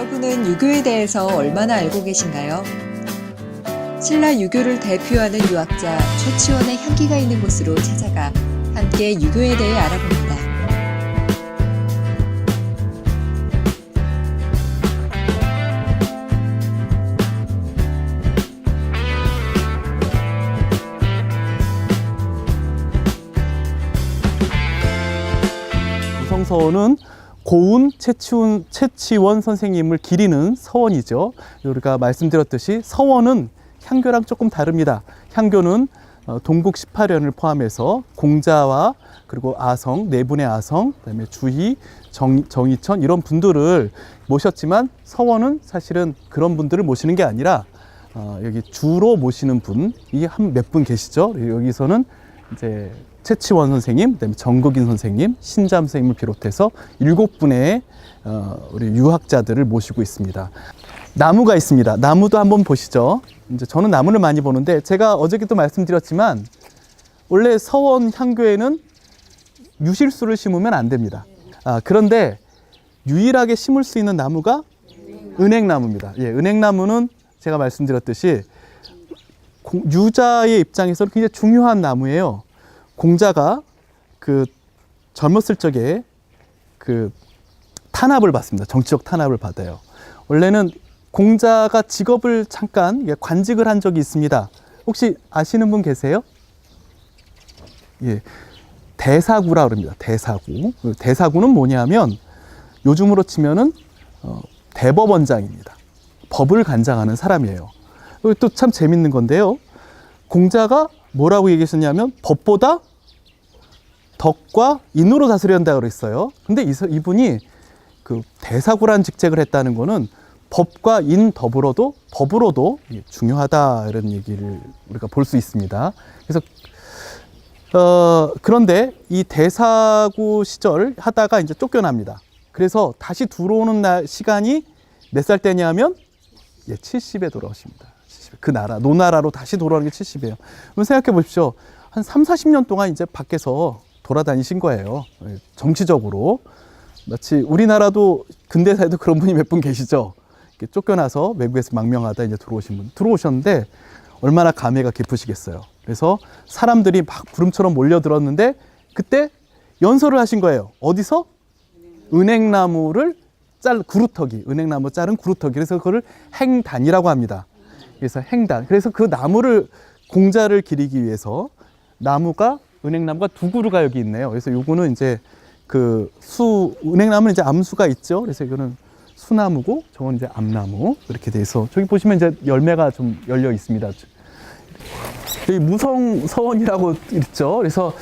여러분은 유교에 대해서 얼마나 알고 계신가요? 신라 유교를 대표하는 유학자 최치원의 향기가 있는 곳으로 찾아가 함께 유교에 대해 알아봅니다. 우성서원은 고운 최치원, 최치원 선생님을 기리는 서원이죠. 우리가 말씀드렸듯이 서원은 향교랑 조금 다릅니다. 향교는 어, 동국 18연을 포함해서 공자와 그리고 아성, 네 분의 아성, 그다음에 주희, 정, 정희천 이런 분들을 모셨지만 서원은 사실은 그런 분들을 모시는 게 아니라 어, 여기 주로 모시는 분 이 한 몇 분 계시죠. 여기서는 이제 최치원 선생님, 그다음에 정국인 선생님, 신잠 선생님을 비롯해서 일곱 분의 어, 우리 유학자들을 모시고 있습니다. 나무가 있습니다. 나무도 한번 보시죠. 이제 저는 나무를 많이 보는데 제가 어저께도 말씀드렸지만 원래 서원 향교에는 유실수를 심으면 안 됩니다. 아, 그런데 유일하게 심을 수 있는 나무가 은행나무입니다. 예, 은행나무는 제가 말씀드렸듯이 공- 유자의 입장에서는 굉장히 중요한 나무예요. 공자가 그 젊었을 적에 그 탄압을 받습니다. 정치적 탄압을 받아요. 원래는 공자가 직업을 잠깐 관직을 한 적이 있습니다. 혹시 아시는 분 계세요? 예. 대사구라 그럽니다. 대사구. 그 대사구는 뭐냐면 요즘으로 치면은 어, 대법원장입니다. 법을 간장하는 사람이에요. 또 참 재밌는 건데요. 공자가 뭐라고 얘기하셨냐면 법보다 덕과 인으로 다스려야 한다 그랬어요. 근데 이분이 그 대사구란 직책을 했다는 거는 법과 인 더불어도 법으로도 중요하다 이런 얘기를 우리가 볼 수 있습니다. 그래서 어, 그런데 이 대사구 시절 하다가 이제 쫓겨납니다. 그래서 다시 들어오는 날 시간이 몇 살 때냐면 예, 70에 돌아오십니다. 70. 그 나라, 노나라로 다시 돌아오는 게 70이에요. 그럼 생각해 보십시오. 한 3, 40년 동안 이제 밖에서 돌아다니신 거예요. 예, 정치적으로. 마치 우리나라도 근대사에도 그런 분이 몇 분 계시죠. 쫓겨나서 외국에서 망명하다 이제 들어오신 분. 들어오셨는데 얼마나 감회가 깊으시겠어요. 그래서 사람들이 막 구름처럼 몰려들었는데 그때 연설을 하신 거예요. 어디서? 은행나무를 짤 구루터기, 은행나무 자른 구루터기. 그래서 그거를 행단이라고 합니다. 그래서 행단. 그래서 그 나무를 공자를 기리기 위해서 나무가 은행나무가 두 그루가 여기 있네요. 그래서 요거는 이제 그 수 은행나무는 이제 암수가 있죠. 그래서 이거는 수나무고 저건 이제 암나무 이렇게 돼서 저기 보시면 이제 열매가 좀 열려 있습니다. 여기 무성 서원이라고 있죠. 그래서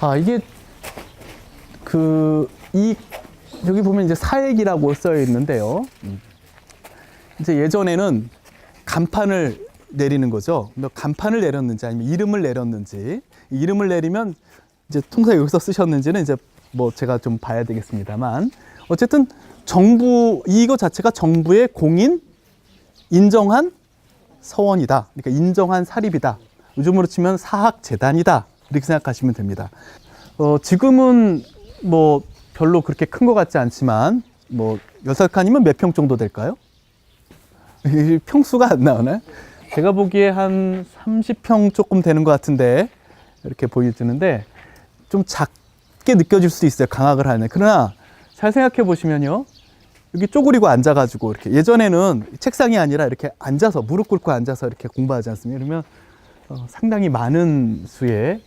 아 이게 그 이 여기 보면 이제 사액이라고 써 있는데요. 음. 이제 예전에는 간판을 내리는 거죠. 뭐 간판을 내렸는지 아니면 이름을 내렸는지 이 이름을 내리면 이제 통상 여기서 쓰셨는지는 이제 뭐 제가 좀 봐야 되겠습니다만 어쨌든 정부 이거 자체가 정부의 공인 인정한 서원이다. 그러니까 인정한 사립이다. 요즘으로 치면 사학 재단이다. 이렇게 생각하시면 됩니다. 어, 지금은 뭐 별로 그렇게 큰 것 같지 않지만 뭐 여섯 칸이면 몇 평 정도 될까요? 이 평수가 안 나오네. 제가 보기에 한 30평 조금 되는 것 같은데 이렇게 보여지는데 좀 작게 느껴질 수도 있어요. 강학을 하네. 그러나 잘 생각해 보시면요. 여기 쪼그리고 앉아가지고 이렇게 예전에는 책상이 아니라 이렇게 앉아서 무릎 꿇고 앉아서 이렇게 공부하지 않습니까? 그러면 어, 상당히 많은 수의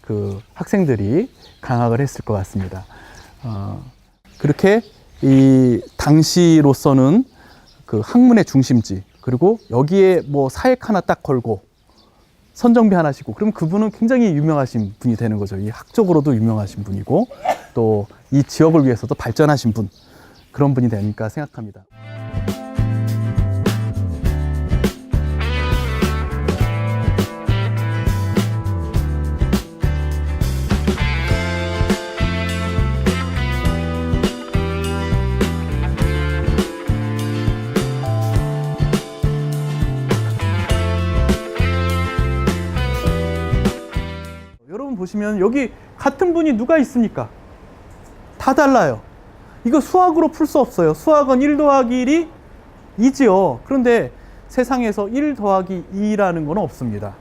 그 학생들이 강학을 했을 것 같습니다. 어, 그렇게 이 당시로서는 그 학문의 중심지 그리고 여기에 뭐 사액 하나 딱 걸고 선정비 하나 씩고 그럼 그분은 굉장히 유명하신 분이 되는 거죠. 이 학적으로도 유명하신 분이고 또 이 지역을 위해서도 발전하신 분 그런 분이 되니까 생각합니다. 보시면 여기 같은 분이 누가 있습니까? 다 달라요. 이거 수학으로 풀 수 없어요. 수학은 1 더하기 1이 이지요. 그런데 세상에서 1 더하기 2라는 건 없습니다.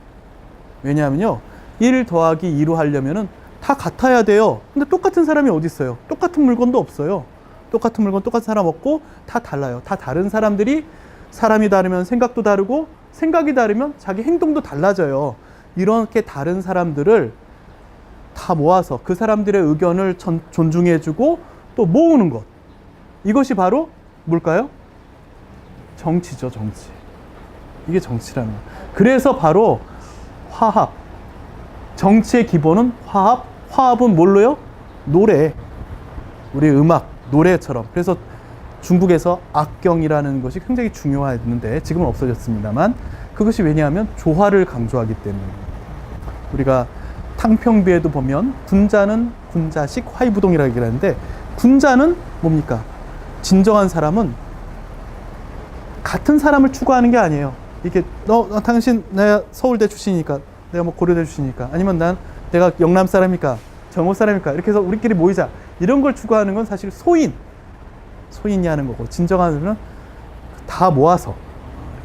왜냐하면요. 1 더하기 2로 하려면은 다 같아야 돼요. 근데 똑같은 사람이 어디 있어요? 똑같은 물건도 없어요. 똑같은 물건 똑같은 사람 없고 다 달라요. 다 다른 사람들이 사람이 다르면 생각도 다르고 생각이 다르면 자기 행동도 달라져요. 이렇게 다른 사람들을 다 모아서 그 사람들의 의견을 전- 존중해주고 또 모으는 것. 이것이 바로 뭘까요? 정치죠, 정치. 이게 정치라는. 그래서 바로 화합. 정치의 기본은 화합. 화합은 뭘로요? 노래. 우리 음악, 노래처럼. 그래서 중국에서 악경이라는 것이 굉장히 중요했는데 지금은 없어졌습니다만 그것이 왜냐하면 조화를 강조하기 때문에 우리가 탕평비에도 보면 군자는 군자식 화이부동이라고 얘기하는데 군자는 뭡니까? 진정한 사람은 같은 사람을 추구하는 게 아니에요. 이게 너, 너 당신 내가 서울대 출신이니까 내가 뭐 고려대 출신이니까 아니면 난 내가 영남 사람이니까 정오 사람이니까 이렇게 해서 우리끼리 모이자 이런 걸 추구하는 건 사실 소인 소인이 하는 거고 진정한 사람은 다 모아서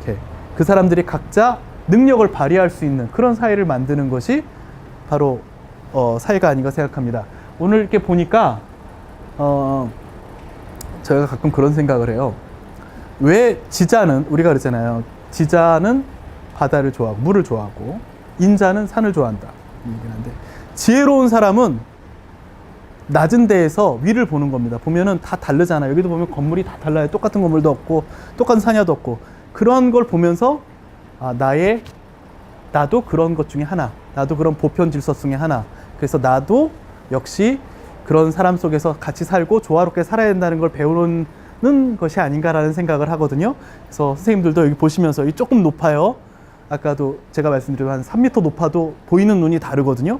이렇게 그 사람들이 각자 능력을 발휘할 수 있는 그런 사회를 만드는 것이 바로 어, 사회가 아닌가 생각합니다. 오늘 이렇게 보니까 어, 저희가 가끔 그런 생각을 해요. 왜 지자는 우리가 그러잖아요. 지자는 바다를 좋아하고 물을 좋아하고 인자는 산을 좋아한다. 이 얘기는 한데 지혜로운 사람은 낮은 데에서 위를 보는 겁니다. 보면은 다 다르잖아요. 여기도 보면 건물이 다 달라요. 똑같은 건물도 없고 똑같은 산야도 없고 그런 걸 보면서 아, 나의 나도 그런 것 중에 하나. 나도 그런 보편 질서 중에 하나. 그래서 나도 역시 그런 사람 속에서 같이 살고 조화롭게 살아야 된다는 걸 배우는 것이 아닌가라는 생각을 하거든요. 그래서 선생님들도 여기 보시면서 이 조금 높아요. 아까도 제가 말씀드린 한 3m 높아도 보이는 눈이 다르거든요.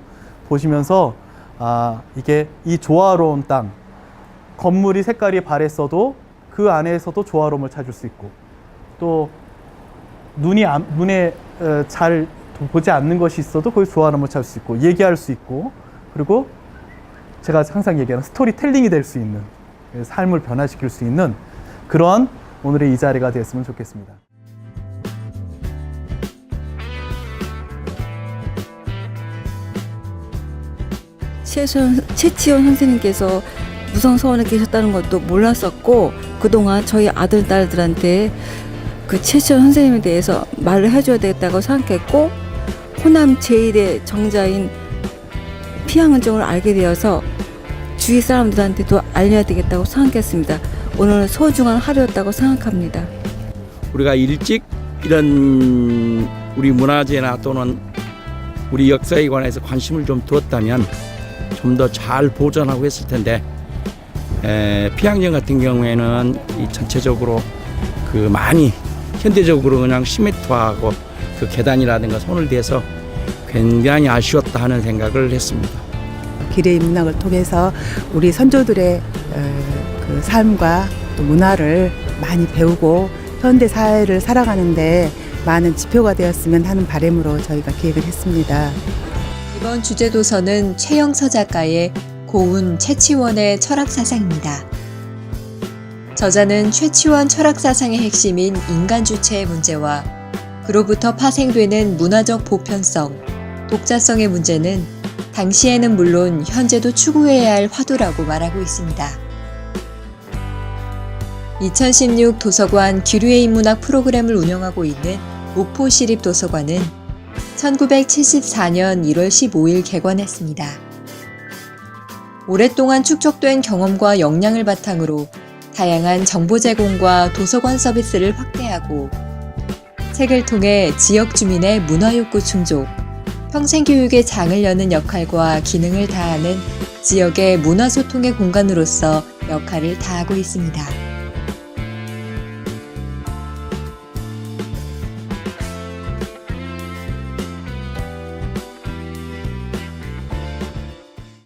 보시면서 아, 이게 이 조화로운 땅, 건물이 색깔이 바랬어도 그 안에서도 조화로움을 찾을 수 있고 또 눈이 안- 눈에 어, 잘 보지 않는 것이 있어도 거기 조화로움을 찾을 수 있고 얘기할 수 있고 그리고 제가 항상 얘기하는 스토리텔링이 될 수 있는 예, 삶을 변화시킬 수 있는 그런 오늘의 이 자리가 되었으면 좋겠습니다. 최치원 선생님께서 무성 서원에 계셨다는 것도 몰랐었고 그동안 저희 아들 딸들한테 그 최치원 선생님에 대해서 말을 해줘야 되겠다고 생각했고 호남 제1의 정자인 피양은정을 알게 되어서 주위 사람들한테도 알려야 되겠다고 생각했습니다. 오늘은 소중한 하루였다고 생각합니다. 우리가 일찍 이런 우리 문화재나 또는 우리 역사에 관해서 관심을 좀 두었다면 좀 더 잘 보존하고 했을 텐데 에, 피양정 같은 경우에는 이 전체적으로 그 많이 현대적으로 그냥 시멘트하고 그 계단이라든가 손을 대서 굉장히 아쉬웠다 하는 생각을 했습니다. 기레이 문학을 통해서 우리 선조들의 어, 그 삶과 또 문화를 많이 배우고 현대 사회를 살아가는데 많은 지표가 되었으면 하는 바람으로 저희가 기획을 했습니다. 이번 주제 도서는 최영서 작가의 고운 최치원의 철학사상입니다. 저자는 최치원 철학사상의 핵심인 인간 주체의 문제와 그로부터 파생되는 문화적 보편성, 독자성의 문제는 당시에는 물론 현재도 추구해야 할 화두라고 말하고 있습니다. 2016 도서관 기류의 인문학 프로그램을 운영하고 있는 목포시립도서관은 1974년 1월 15일 개관했습니다. 오랫동안 축적된 경험과 역량을 바탕으로 다양한 정보 제공과 도서관 서비스를 확대하고 책을 통해 지역 주민의 문화 욕구 충족, 평생 교육의 장을 여는 역할과 기능을 다하는 지역의 문화 소통의 공간으로서 역할을 다하고 있습니다.